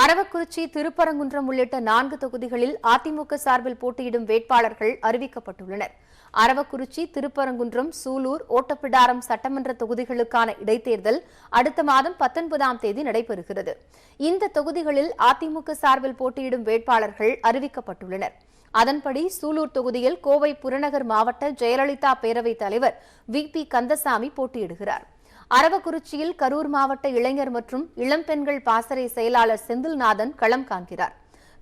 அரவக்குறிச்சி திருப்பரங்குன்றம் உள்ளிட்ட நான்கு தொகுதிகளில் அதிமுக சார்பில் போட்டியிடும் வேட்பாளர்கள் அறிவிக்கப்பட்டுள்ளனர். அரவக்குறிச்சி திருப்பரங்குன்றம் சூலூர் ஓட்டப்பிடாரம் சட்டமன்ற தொகுதிகளுக்கான இடைத்தேர்தல் அடுத்த மாதம் பத்தொன்பதாம் தேதி நடைபெறுகிறது. இந்த தொகுதிகளில் அதிமுக சார்பில் போட்டியிடும் வேட்பாளர்கள் அறிவிக்கப்பட்டுள்ளனர். அதன்படி சூலூர் தொகுதியில் கோவை புறநகர் மாவட்ட ஜெயலலிதா பேரவைத் தலைவர் வி. பி. கந்தசாமி போட்டியிடுகிறார். அரவக்குறிச்சியில் கரூர் மாவட்ட இளைஞர் மற்றும் இளம்பெண்கள் பாசறை செயலாளர் செந்தில்நாதன் களம் காண்கிறார்.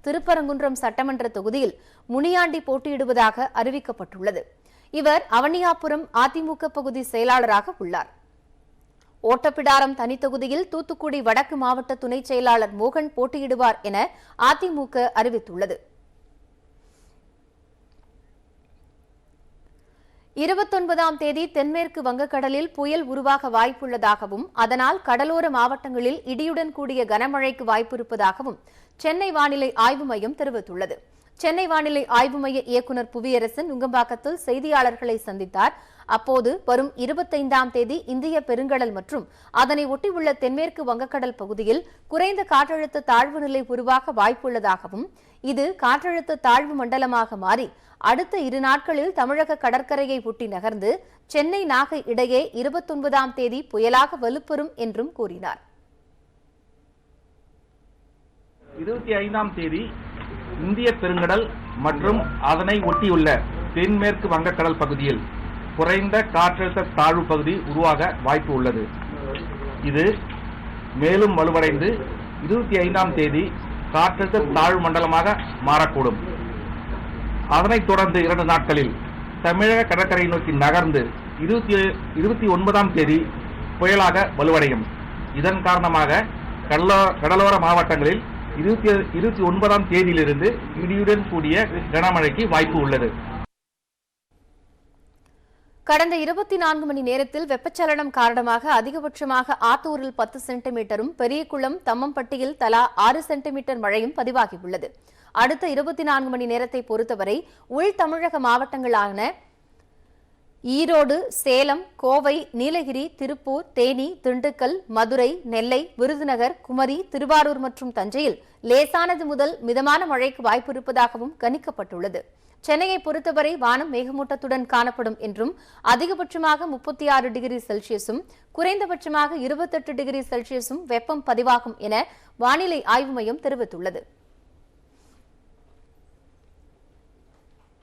திருப்பரங்குன்றம் சட்டமன்ற தொகுதியில் முனியாண்டி போட்டியிடுவதாக அறிவிக்கப்பட்டுள்ளது. இவர் அவனியாபுரம் அதிமுக பகுதி செயலாளராக உள்ளார். ஓட்டப்பிடாரம் தனித்தொகுதியில் தூத்துக்குடி வடக்கு மாவட்ட துணை செயலாளர் மோகன் போட்டியிடுவார் என அதிமுக அறிவித்துள்ளது. இருபத்தொன்பதாம் தேதி தென்மேற்கு வங்கக்கடலில் புயல் உருவாக வாய்ப்புள்ளதாகவும் அதனால் கடலோர மாவட்டங்களில் இடியுடன் கூடிய கனமழைக்கு வாய்ப்பு இருப்பதாகவும் சென்னை வானிலை ஆய்வு மையம் தெரிவித்துள்ளது. சென்னை வானிலை ஆய்வு மைய இயக்குநர் புவியரசன் நுங்கம்பாக்கத்தில் செய்தியாளர்களை சந்தித்தார். அப்போது வரும் இருபத்தைந்தாம் தேதி இந்திய பெருங்கடல் மற்றும் அதனை ஒட்டியுள்ள தென்மேற்கு வங்கக்கடல் பகுதியில் குறைந்த காற்றழுத்த தாழ்வு நிலை உருவாக வாய்ப்புள்ளதாகவும் இது காற்றழுத்த தாழ்வு மண்டலமாக மாறி அடுத்த இரு நாட்களில் தமிழக கடற்கரையை ஒட்டி நகர்ந்து சென்னை நாகை இடையே இருபத்தொன்பதாம் தேதி புயலாக வலுப்பெறும் என்றும் கூறினார். இருபத்தி ஐந்தாம் தேதி இந்திய பெருங்கடல் மற்றும் அதனை ஒட்டியுள்ள தென்மேற்கு வங்கக்கடல் பகுதியில் குறைந்த காற்றழுத்த தாழ்வு பகுதி உருவாக வாய்ப்பு உள்ளது. இது மேலும் வலுவடைந்து இருபத்தி ஐந்தாம் தேதி காற்றழுத்த தாழ்வு மண்டலமாக மாறக்கூடும். அதனைத் தொடர்ந்து இரண்டு நாட்களில் தமிழக கடற்கரை நோக்கி நகர்ந்து இருபத்தி இருபத்தி ஒன்பதாம் தேதி புயலாக வலுவடையும். இதன் காரணமாக கடலோ கடலோர மாவட்டங்களில் இருபத்தி இருபத்தி ஒன்பதாம் தேதியிலிருந்து இடியுடன் கூடிய கனமழைக்கு வாய்ப்பு உள்ளது. கடந்த இருபத்தி நான்கு மணி நேரத்தில் வெப்பச்சலனம் காரணமாக அதிகபட்சமாக ஆத்தூரில் பத்து சென்டிமீட்டரும் பெரியகுளம் தம்மம்பட்டியில் தலா ஆறு சென்டிமீட்டர் மழையும் பதிவாகியுள்ளது. அடுத்த இருபத்தி நான்கு மணி நேரத்தை பொறுத்தவரை உள் தமிழக மாவட்டங்களான ஈரோடு சேலம் கோவை நீலகிரி திருப்பூர் தேனி திண்டுக்கல் மதுரை நெல்லை விருதுநகர் குமரி திருவாரூர் மற்றும் தஞ்சையில் லேசானது முதல் மிதமான மழைக்கு வாய்ப்பு இருப்பதாகவும் கணிக்கப்பட்டுள்ளது. சென்னையை பொறுத்தவரை வானம் மேகமூட்டத்துடன் காணப்படும் என்றும் அதிகபட்சமாக முப்பத்தி ஆறு டிகிரி செல்சியஸும் குறைந்தபட்சமாக இருபத்தெட்டு டிகிரி செல்சியஸும் வெப்பம் பதிவாகும் என வானிலை ஆய்வு மையம் தெரிவித்துள்ளது.